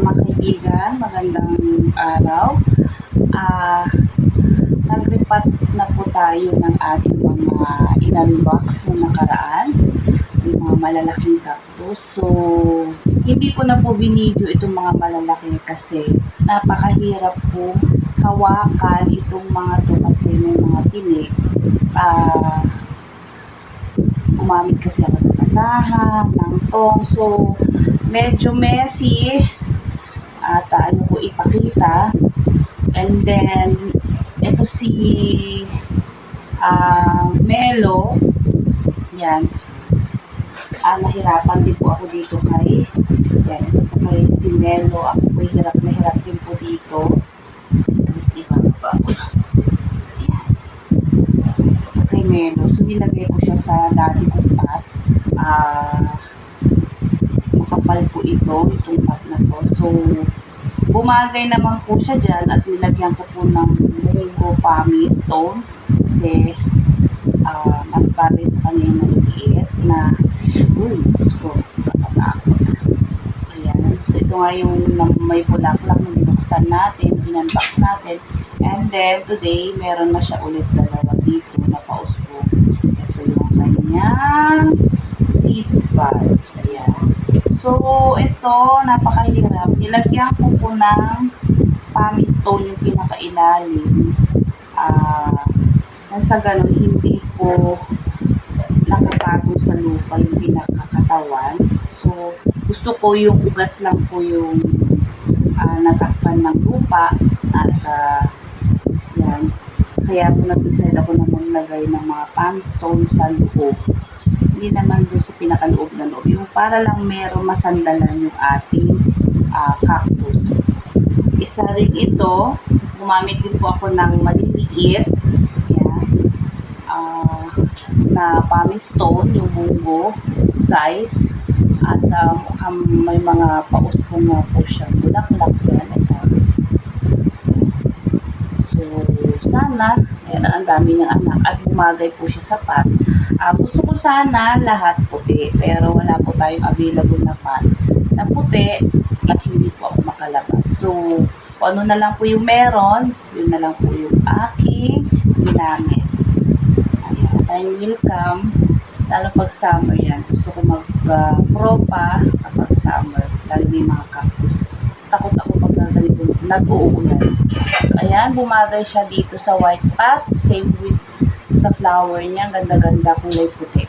mga kaibigan, magandang araw. Ah, nag-repat na po tayo ng ating mga in-unbox na nakaraan. Yung mga malalaking cactus. So, hindi ko na po binidyo itong mga malalaki kasi napakahirap po hawakan itong mga to kasi may mga tinik. Ah, gumamit kasi ako ng kasahan, ng tong. So, medyo messy at uh, ano ko ipakita. And then, ito si ah, Melo. Yan. Ah, nahirapan din po ako dito kay yan, ito po kay si Melo. Ako po hirap na hirap din po dito. Iba pa ako na. Kay Melo. So, nilagay ko siya sa dati kong pot. Ah, makapal po ito, itong pot to. So, bumagay naman po siya dyan at nilagyan ko po ng mungo pami stone kasi ah, mas bagay sa kanya yung maliliit na uy, Diyos ko, nakatakot. Ayan. So, ito nga yung may bulaklak na binuksan natin, in-unbox natin. And then, today, meron na siya ulit dalawa dito na pausbo. Ito yung kanyang seed buds. Ayan. So, ito, napakahirap. Nilagyan ko po ng pami stone yung pinakailalim. Ah, nasa ganun, hindi po nakapatong sa lupa yung pinakakatawan. So, gusto ko yung ugat lang po yung ah, natakpan ng lupa at ah, yan. Kaya po nag-decide ako na maglagay ng mga palm stone sa loob. Hindi naman doon sa pinakaloob na loob. Yung para lang meron masandalan yung ating ah, cactus. Isa rin ito, gumamit din po ako ng maliliit. Yan. Ah, na palm stone, yung munggo size. At ah, mukhang may mga pauspo nga po siya. Bulaklak yan. Ito. So, sana, ayan, ang dami niyang anak at bumagay po siya sa pot. Ah, gusto ko sana lahat puti, pero wala po tayong available na pot na puti at hindi po ako makalabas. So, kung ano na lang po yung meron, yun na lang po yung aking ginamit. Ayan, time will come, lalo pag summer yan. Gusto ko mag-propa kapag summer, lalo may mga cactus. Takot ako pag nag-uulan. So, ayan, bumagay siya dito sa white pot. Same with sa flower niya. Ganda-ganda, kulay puti.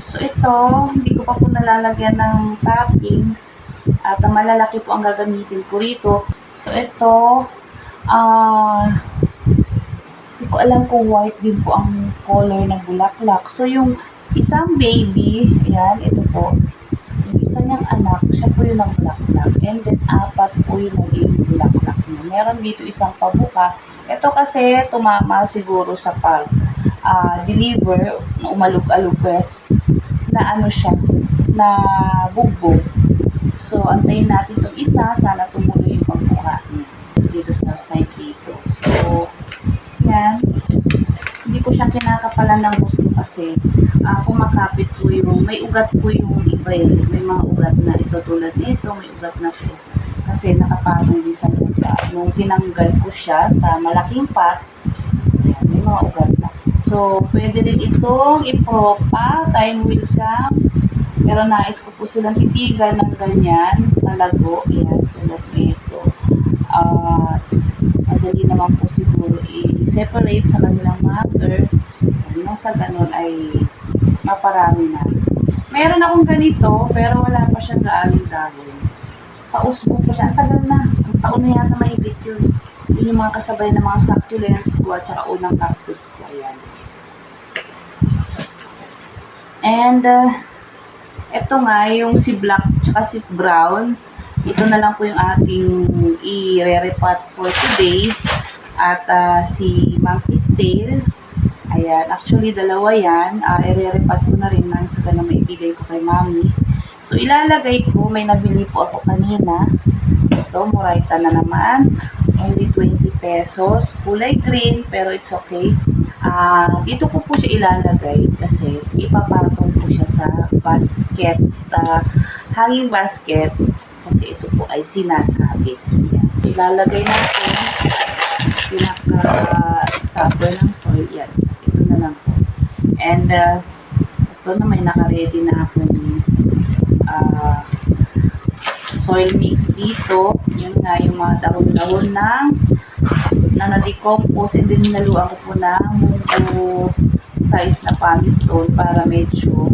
So, ito, hindi ko pa po nalalagyan ng toppings. At ang malalaki po ang gagamitin ko rito. So, ito, ah, hindi ko alam kung white din po ang color ng bulaklak. So, yung isang baby, ayan, ito po, isa niyang anak, siya po yung ng bulaklak. And then, apat po yung naging bulaklak niya. Meron dito isang pabuka. Ito kasi, tumama siguro sa pag ah, deliver, na umalog-alugwes, na ano siya, na bugbog. So, antayin natin itong isa. Sana tumuloy yung pagbuka niya dito sa side dito. So, yan. Hindi ko siya kinakapalan ng gusto kasi ah, kumakapit po yung, may ugat po yung iba eh. May mga ugat na ito tulad nito, may ugat na po. Kasi nakapatong din sa lupa. Nung tinanggal ko siya sa malaking pot, may mga ugat na. So, pwede rin itong ipropa, time will come. Pero nais ko po silang titigan ng ganyan, talago, yan, tulad nito. Ah, madali naman po siguro i-separate sa kanilang mother. Sa ganun ay maparami na. Meron akong ganito, pero wala pa siya gaaling dahon. Pausbo po siya. Ang tagal na. Isang taon na yata mahigit yun. Yun yung mga kasabay ng mga succulents ko at saka unang cactus ko. Ayan. And, uh, ito nga, yung si black tsaka si brown. Ito na lang po yung ating i-re-repot for today. At ah, si monkey's tail. Ayan, actually dalawa yan. Uh, i-re-repot ko na rin nang sa ganun maibigay ko kay mami. So, ilalagay ko, may nabili po ako kanina. Ito, Moraita na naman. Only 20 pesos. Kulay green, pero it's okay. Ah, dito ko po siya ilalagay kasi ipapatong po siya sa basket, ah, hanging basket kasi ito po ay sinasabit. Yan. Ilalagay natin pinaka-stopper ng soil. Yan. Ito na lang po. And uh, ito na may naka-ready na akong ah, soil mix dito. Yun nga yung mga dahon-dahon ng na na-decompose and then naluan ko po ng size na pumice stone para medyo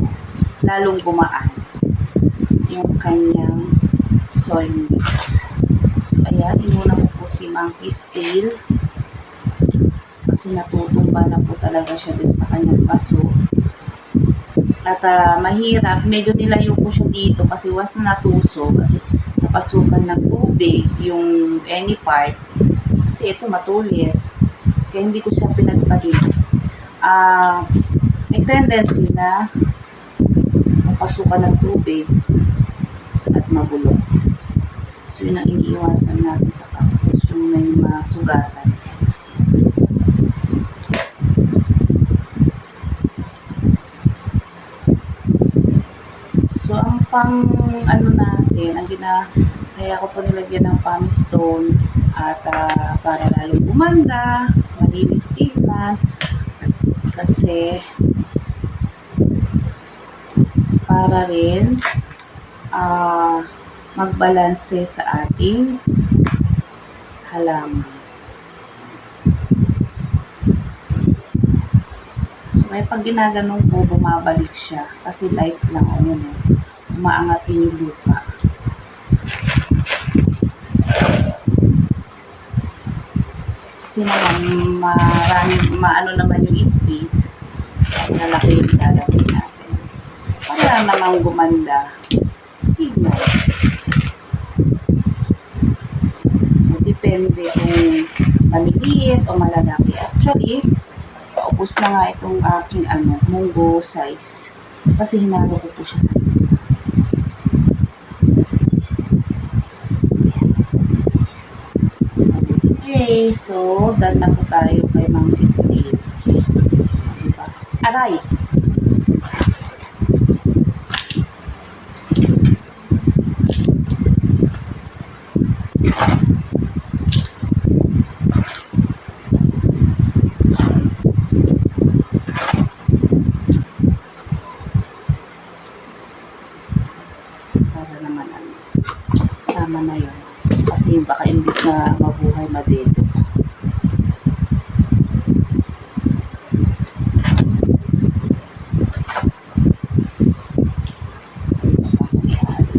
lalong gumaan yung kanyang soil mix. So, ayan, inuna ko po si Monkey's Tail kasi natutumba na po talaga siya dun sa kanyang paso. At ah, mahirap, medyo nilayo ko siya dito kasi once na natusok, napasukan ng tubig yung any part, kasi ito matulis. Kaya hindi ko siya pinagpahid. Ah, may tendency na mapasukan ng tubig at mabulok. So, yun ang iniiwasan natin sa cactus, yung may mga sugatan. So, ang pang, ano natin, ang gina, kaya ko po nilagyan ng pumice stone at ah, para lalong gumanda, malinis tingnan, kasi para rin ah magbalanse sa ating halaman. So, may pag ginaganong po, bumabalik siya. Kasi light lang, ayun eh. Umaangat din yung lupa. Kasi naman, marami, maano naman yung space. Malaki yung lalagay natin. Para namang gumanda. Tignan. So, depende kung maliliit o malalaki. Actually, paubos na nga itong aking ano, munggo size. Kasi hinalo ko po siya sa Okay, so, na po tayo kay Monkey Snail. Diba? Aray! Para naman ano, tama na yun. Kasi baka imbis na mabuhay madito.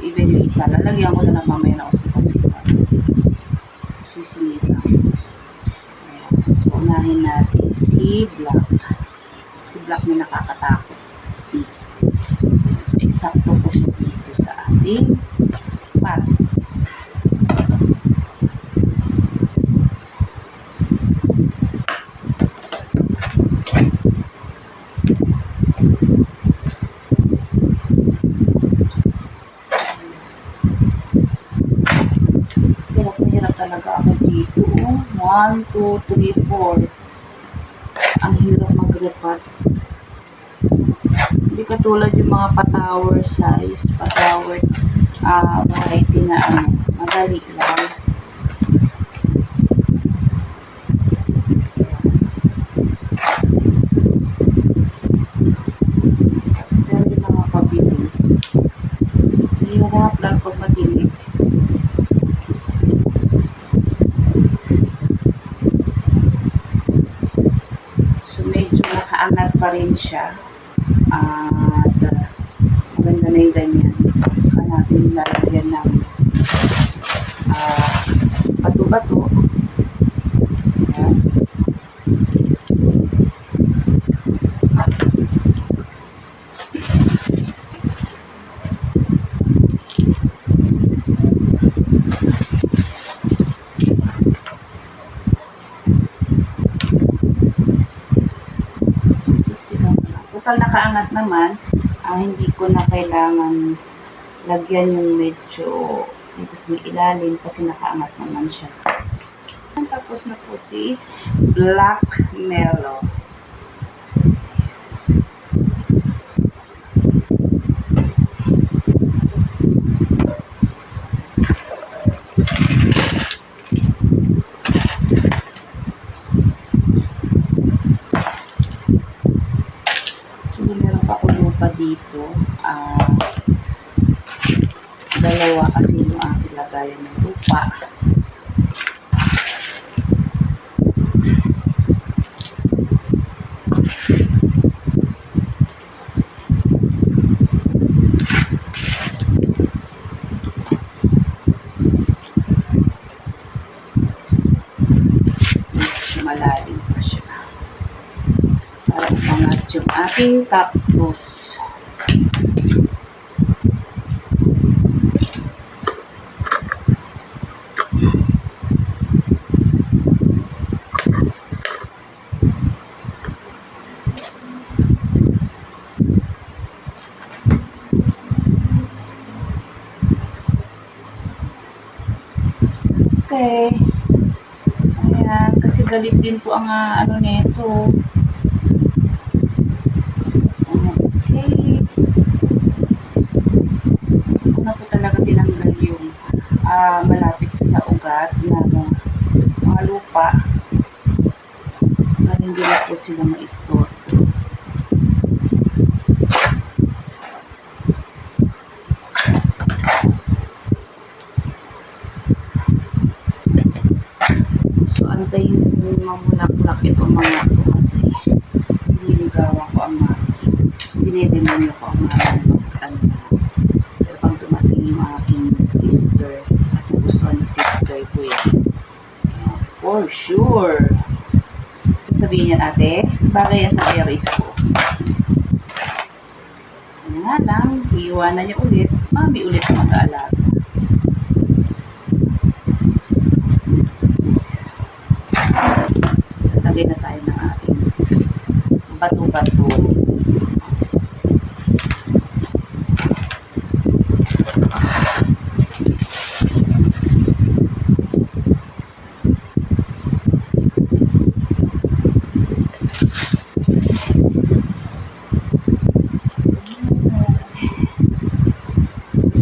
Even yung isa, lalagyan ko na lang mamaya na usipan-sipan. Sisingit lang. Ayan. So, unahin natin si Black. Si Black may nakakatakot. So, eksakto po siya dito sa ating pot. Hirap na hirap talaga ako dito. 1, 2, 3, 4. Ang hirap mag-repat. Hindi katulad yung mga pa-tower size, pa-tower ah variety na ano, madali lang. Pero yung mga pabili, hirap lang pag madilig. So, medyo nakaangat pa rin siya. At uh, maganda na yung ganyan. Saka natin lalagyan ng ah, bato-bato. Ayan. Siksikan ko lang. Total nakaangat naman, ah, hindi ko na kailangan lagyan yung medyo dito sa may ilalim kasi nakaangat naman siya. Tapos na po si Black Mellow. Ah, dalawa kasi yung aking lagayan ng lupa. Malalim pa siya. Para umangat yung ating cactus. Okay. Ayan, kasi galit din po ang ah, ano nito. Okay. Ako na po talaga tinanggal yung ah, malapit sa ugat na ano, lupa para hindi na po sila ma-store. So, antayin ko yung mamulak-mulak ito mga ito kasi nililigawan ko ang mga dinedemonyo ko ang mga ano, pero pag dumating yung aking sister at nagustuhan ni sister ko yan uh, for sure. Sabihin niya ate bagay yan sa terrace ko ano nga lang iiwanan niya ulit. Mami ulit ang mag-aalaga Lagay na tayo ng ating bato-bato.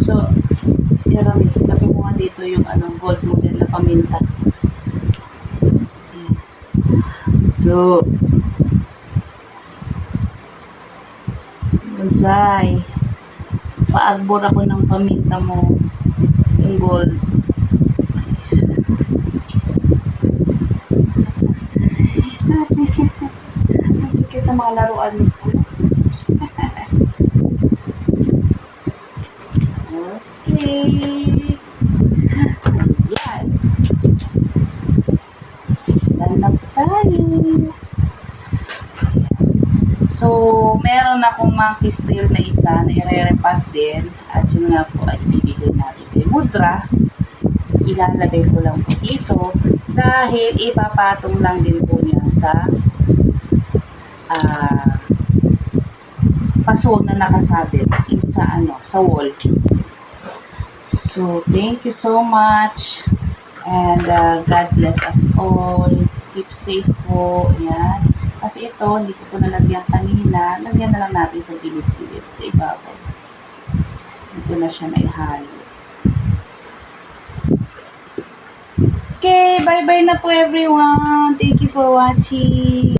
So, Jeremy, lagay mo nga dito yung anong gold model na paminta. So, bonsai. Paagbor ako ng paminta mo. Yung gold. Ng mga laruan ko. okay. Ayan. Lanap tayo. So, meron akong monkey snail na isa na ire-repat din. At yun nga po ay bibigay natin kay Mudra. Ilalagay ko lang po dito dahil ipapatong lang din po niya sa ah paso na nakasabit sa ano, sa wall. So, thank you so much. And uh, God bless us all. Keep safe po. Ayan. Kasi ito, hindi ko po nalagyan kanina. Lagyan na lang natin sa gilid-gilid sa ibabaw. Ito na siya na ihalo. Okay, bye-bye na po everyone. Thank you for watching.